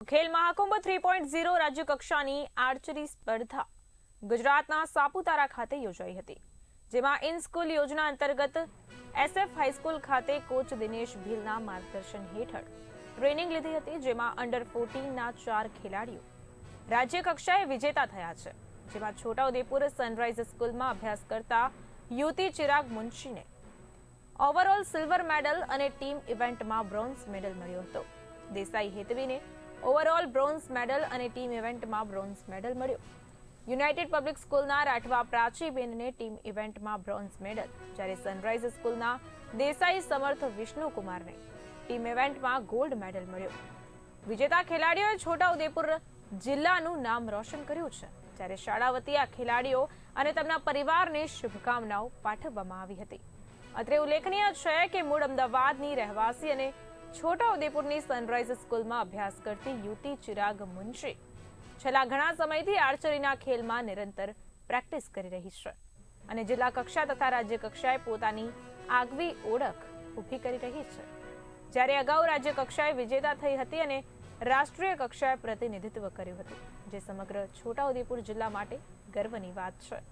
ખેલ Mahakumbh three point zero રાજ્ય કક્ષાની આર્ચરી સ્પર્ધા ગુજરાતના સાપુતારા ખાતે યોજાઈ હતી, જેમાં ઇન સ્કૂલ યોજના અંતર્ગત એસએફ હાઈસ્કૂલ ખાતે કોચ દિનેશ ભીલના માર્ગદર્શન હેઠળ ટ્રેનિંગ લીધી હતી, જેમાં અંડર ફોર્ટીનના ચાર ખેલાડીઓ રાજ્ય કક્ષાએ વિજેતા થયા છે, જેમાં છોટાઉદેપુર સનરાઈઝ સ્કૂલમાં અભ્યાસ કરતા યુવતી ચિરાગ મુનશીને ઓવરઓલ સિલ્વર મેડલ અને ટીમ ઇવેન્ટમાં બ્રોન્ઝ મેડલ મળ્યો હતો. દેસાઈ હેતવીને ઓવરઓલ બ્રોન્ઝ મેડલ અને ટીમ ઇવેન્ટમાં બ્રોન્ઝ મેડલ મળ્યો. યુનાઇટેડ પબ્લિક સ્કૂલના રાઠવા પ્રાચીબેનને ટીમ ઇવેન્ટમાં બ્રોન્ઝ મેડલ જ્યારે સનરાઇઝ સ્કૂલના દેસાઈ સમર્થ વિષ્ણુકુમારને ટીમ ઇવેન્ટમાં ગોલ્ડ મેડલ મળ્યો. વિજેતા ખેલાડીઓએ છોટાઉદેપુર જિલ્લાનું નામ રોશન કર્યું છે, જ્યારે શાળા વતી આ ખેલાડીઓ અને તેમના પરિવારને શુભકામનાઓ પાઠવવામાં આવી હતી. અત્રે ઉલ્લેખનીય છે કે મૂળ અમદાવાદની રહેવાસી અને છોટાઉદેપુરની સનરાઈઝ સ્કૂલમાં અભ્યાસ કરતી યુવતી ચિરાગ મુનશી. છેલ્લા ઘણા સમયથી આર્ચરીના ખેલમાં નિરંતર પ્રેક્ટિસ કરી રહી છે અને જિલ્લા કક્ષા તથા રાજ્ય કક્ષાએ પોતાની આગવી ઓળખ ઊભી કરી રહી છે. જ્યારે અગાઉ રાજ્ય કક્ષાએ વિજેતા થઈ હતી અને રાષ્ટ્રીય કક્ષાએ પ્રતિનિધિત્વ કર્યું હતું, જે સમગ્ર છોટાઉદેપુર જિલ્લા માટે ગર્વની વાત છે.